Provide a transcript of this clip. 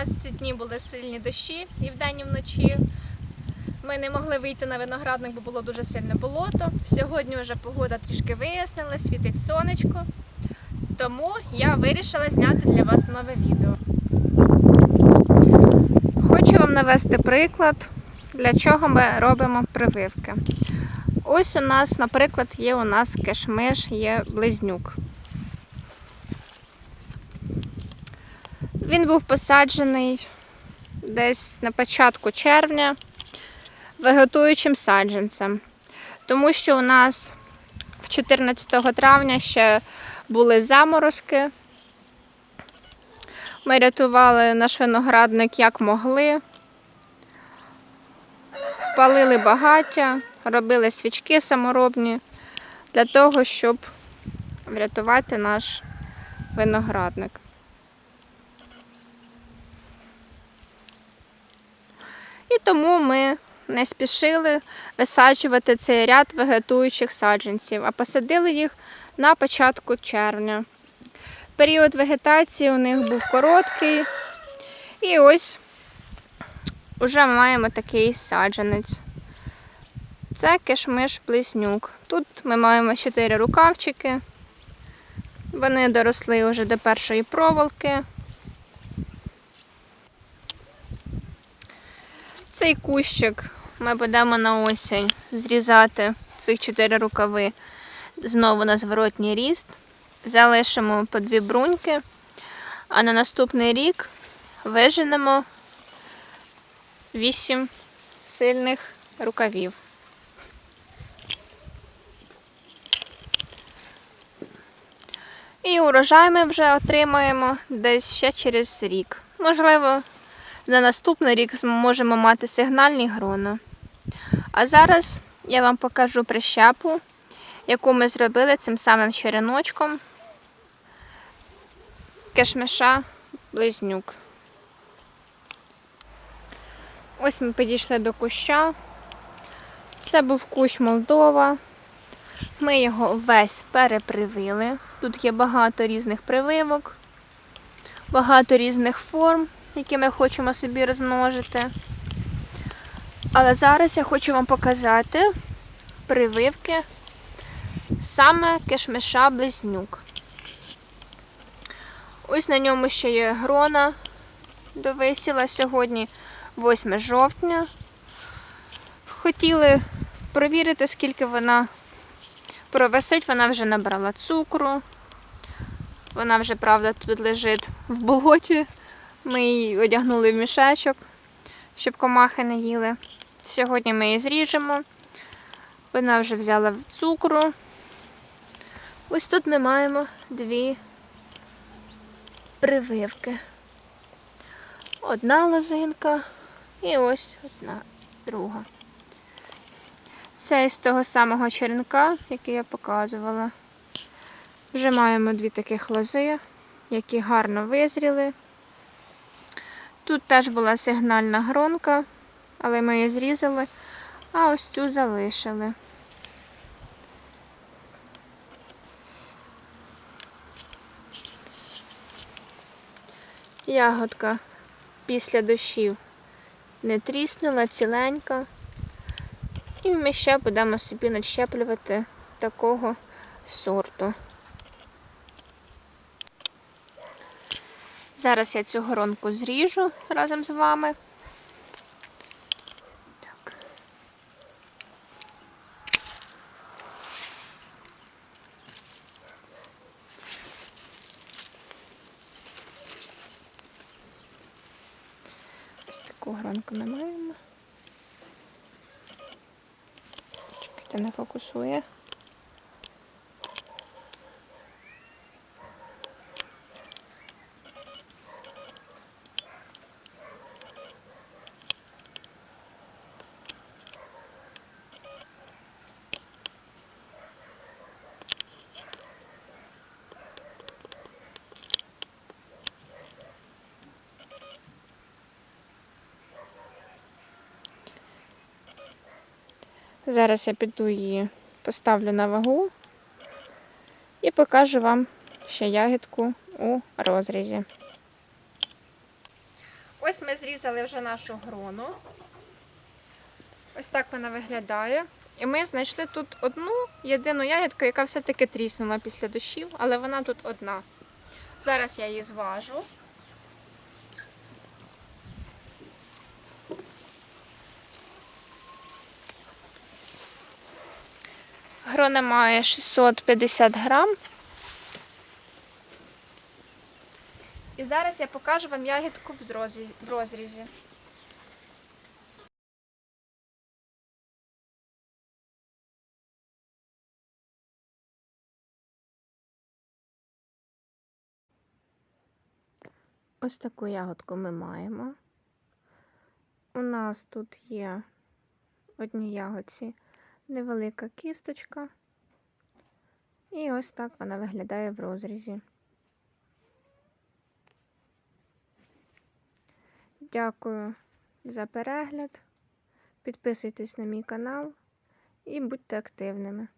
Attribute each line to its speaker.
Speaker 1: нас ці дні були сильні дощі і вдень, і вночі. Ми не могли вийти на виноградник, бо було дуже сильне болото. Сьогодні вже погода трішки вияснила, світить сонечко. Тому я вирішила зняти для вас нове відео. Хочу вам навести приклад, для чого ми робимо прививки. Ось у нас, наприклад, є у нас кешмиш, є близнюк. Він був посаджений десь на початку червня вегетуючим саджанцем, тому що у нас 14 травня ще були заморозки. Ми рятували наш виноградник як могли, палили багаття, робили свічки саморобні для того, щоб врятувати наш виноградник. Тому ми не спішили висаджувати цей ряд вегетуючих саджанців, а посадили їх на початку червня. Період вегетації у них був короткий. І ось уже маємо такий саджанець. Це кишмиш близнюк. Тут ми маємо 4 рукавчики. Вони доросли вже до першої проволоки. Цей кущик ми будемо на осінь зрізати цих 4 рукави знову на зворотній ріст. Залишимо по дві бруньки, а на наступний рік виженемо 8 сильних рукавів. І урожай ми вже отримаємо десь ще через рік. Можливо, на наступний рік зможемо мати сигнальні грона. А зараз я вам покажу прищепу, яку ми зробили цим самим череночком кешмиша близнюк. Ось ми підійшли до куща. Це був кущ Молдова. Ми його весь перепривили. Тут є багато різних прививок, багато різних форм, які ми хочемо собі розмножити. Але зараз я хочу вам показати прививки саме кишмиша близнюк. Ось на ньому ще є грона довисіла сьогодні 8 жовтня. Хотіли провірити, скільки вона провисить, вона вже набрала цукру. Вона вже, правда, тут лежить в болоті. Ми її одягнули в мішечок, щоб комахи не їли. Сьогодні ми її зріжемо. Вона вже взяла цукру. Ось тут ми маємо дві прививки. Одна лозинка і ось одна друга. Це з того самого черенка, який я показувала. Вже маємо дві таких лози, які гарно визріли. Тут теж була сигнальна гронка, але ми її зрізали, а ось цю залишили. Ягодка після дощів не тріснула, ціленька. І ми ще будемо собі надщеплювати такого сорту. Зараз я цю горонку зріжу разом з вами. Так. Ось таку гронку ми маємо. Чекайте, не фокусує. Зараз я піду її поставлю на вагу і покажу вам ще ягідку у розрізі. Ось ми зрізали вже нашу грону. Ось так вона виглядає. І ми знайшли тут одну єдину ягідку, яка все-таки тріснула після дощів, але вона тут одна. Зараз я її зважу. Грона має 650 грам. І зараз я покажу вам ягідку в розрізі. Ось таку ягодку ми маємо. У нас тут є в одній ягодці невелика кісточка. І ось так вона виглядає в розрізі. Дякую за перегляд. Підписуйтесь на мій канал і будьте активними.